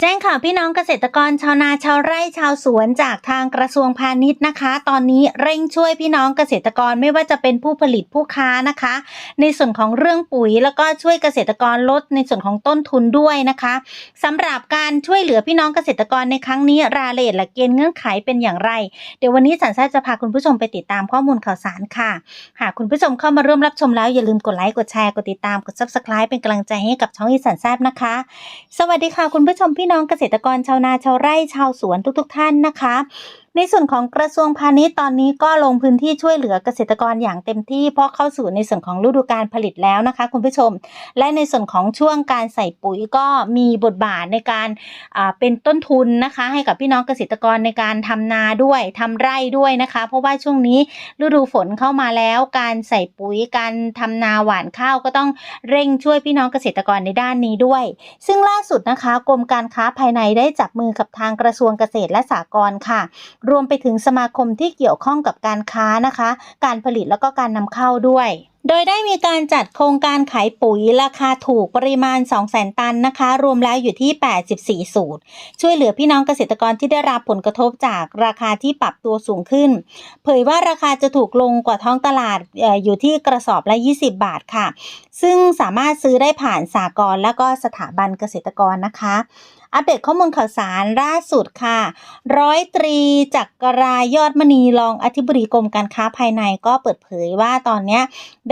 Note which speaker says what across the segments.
Speaker 1: แจ้งข่าวพี่น้องเกษตรกรชาวนาชาวไร่ชาวสวนจากทางกระทรวงพาณิชย์นะคะ ตอนนี้เร่งช่วยพี่น้องเกษตรกรไม่ว่าจะเป็นผู้ผลิตผู้ค้านะคะ ในส่วนของเรื่องปุ๋ยแล้วก็ช่วยเกษตรกรลดในส่วนของต้นทุนด้วยนะคะสำหรับการช่วยเหลือพี่น้องเกษตรกรในครั้งนี้รายละเอียดและเกณฑ์เงื่อนไขเป็นอย่างไร เดี๋ยววันนี้สันแซจะพาคุณผู้ชมไปติดตามข้อมูลข่าวสารค่ะ หากคุณผู้ชมเข้ามาร่วมรับชมแล้วอย่าลืมกดไลค์กดแชร์กดติดตามกด subscribe เป็นกำลังใจให้กับช่องอีสันแซบนะคะ สวัสดีค่ะคุณผู้ชมพี่น้องเกษตรกรชาวนาชาวไร่ชาวสวนทุกๆทท่านนะคะ ในส่วนของกระทรวงพาณิชย์ตอนนี้ก็ลงพื้นที่ช่วยเหลือเกษตรกรอย่างเต็มที่ เพราะเข้าสู่ในส่วนของฤดูการผลิตแล้วนะคะ คุณผู้ชม และในส่วนของช่วงการใส่ปุ๋ยก็มีบทบาทในการเป็นต้นทุนนะคะ ให้กับพี่น้องเกษตรกรในการทำนาด้วยทำไร่ด้วยนะคะ เพราะว่าช่วงนี้ฤดูฝนเข้ามาแล้วการใส่ปุ๋ยการทำนาหว่านข้าวก็ต้องเร่งช่วยพี่น้องเกษตรกรในด้านนี้ด้วย ซึ่งล่าสุดนะคะกรมการค้าภายในได้จับมือกับทางกระทรวงเกษตรและสหกรณ์ค่ะรวมไปถึงสมาคมที่เกี่ยวข้องกับการค้านะคะ การผลิตแล้วก็การนำเข้าด้วย โดยได้มีการจัดโครงการขายปุ๋ยราคาถูกปริมาณ 200,000 ตันนะคะ รวมแล้วอยู่ที่ 84 สูตร ช่วยเหลือพี่น้องเกษตรกรที่ได้รับผลกระทบจากราคาที่ปรับตัวสูงขึ้น เผยว่าราคาจะถูกลงกว่าท้องตลาดอยู่ที่กระสอบละ 20 บาทค่ะ ซึ่งสามารถซื้อได้ผ่านสากลและก็สถาบันเกษตรกรนะคะอัปเดตข้อมูลข่าวสารล่าสุดค่ะ ร้อยตรีจักรายยอดมณีรองอธิบดีกรมการค้าภายในก็เปิดเผยว่าตอนนี้ย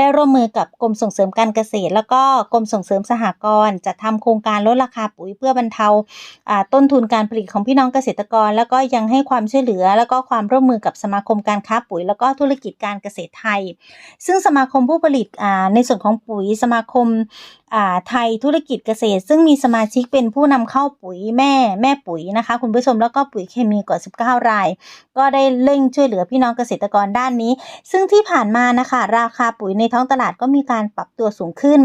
Speaker 1: ได้ร่วมมือกับกรมส่งเสริมการเกษตร แล้วก็กรมส่งเสริมสหกรณ์จะทำโครงการลดราคาปุ๋ยเพื่อบรรเทาต้นทุนการผลิตของพี่น้องเกษตรกร แล้วก็ยังให้ความช่วยเหลือ แล้วก็ความร่วมมือกับสมาคมการค้าปุ๋ย แล้วก็ธุรกิจการเกษตรไทย ซึ่งสมาคมผู้ผลิตในส่วนของปุ๋ยสมาคม ไทยธุรกิจเกษตร ซึ่งมีสมาชิกเป็นผู้นำเข้าปุ๋ยแม่แม่ปุ๋ยนะคะ คุณผู้ชมแล้วก็ปุ๋ยเคมีกว่า 19 ราย ก็ได้เร่งช่วยเหลือพี่น้องเกษตรกรด้านนี้ ซึ่งที่ผ่านมานะคะ ราคาปุ๋ยในท้องตลาดก็มีการปรับตัวสูงขึ้น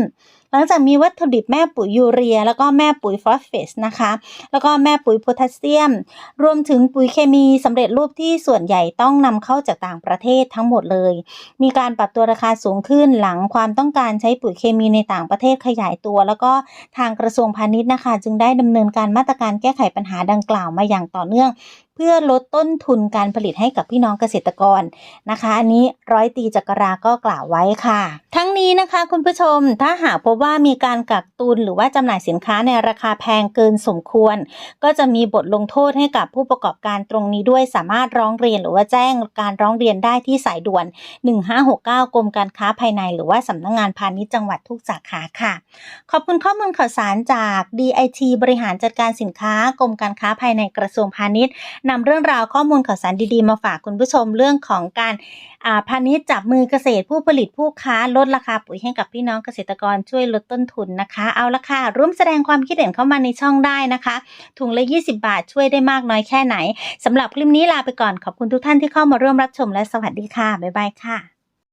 Speaker 1: หลังจากมีวัตถุดิบแม่ปุ๋ยยูเรีย แล้วก็แม่ปุ๋ยฟอสเฟสนะคะ แล้วก็แม่ปุ๋ยโพแทสเซียม รวมถึงปุ๋ยเคมีสำเร็จรูปที่ส่วนใหญ่ต้องนำเข้าจากต่างประเทศทั้งหมดเลย มีการปรับตัวราคาสูงขึ้นหลังความต้องการใช้ปุ๋ยเคมีในต่างประเทศขยายตัว แล้วก็ทางกระทรวงพาณิชย์นะคะ จึงได้ดำเนินการมาตรการแก้ไขปัญหาดังกล่าวมาอย่างต่อเนื่อง เพื่อลดต้นทุนการผลิตให้กับพี่น้องเกษตรกรนะคะ อันนี้ร้อยตีจักราก็กล่าวไว้ค่ะ ทั้งนี้นะคะคุณผู้ชมถ้าหากพบว่ามีการกักตุนหรือว่าจำหน่ายสินค้าในราคาแพงเกินสมควร ก็จะมีบทลงโทษให้กับผู้ประกอบการตรงนี้ด้วยสามารถร้องเรียนหรือว่าแจ้งการร้องเรียนได้ที่สายด่วน 1569 กรมการค้าภายใน หรือว่าสำนักงงานพาณิชย์จังหวัดทุกสาขาค่ะ ขอบคุณข้อมูลข่าวสารจาก DIT บริหารจัดการสินค้ากรมการค้าภายในกระทรวงพาณิชย์นำเรื่องราวข้อมูลข่าวสารดีๆ มาฝากคุณผู้ชมเรื่องของการาพาณิชย์จับมือเกษตรผู้ผลิตผู้ค้าลดราคาปุ๋ยให้กับพี่น้องเกษตรกรช่วยลดต้นทุนนะคะ เอาละค่ะ ร่วมแสดงความคิดเห็นเข้ามาในช่องได้นะคะ ถุงละ 20 บาทช่วยได้มากน้อยแค่ไหนสำหรับคลิปนี้ลาไปก่อนขอบคุณทุกท่านที่เข้ามาร่วมรับชมและสวัสดีค่ะบ๊ายบายค่ะ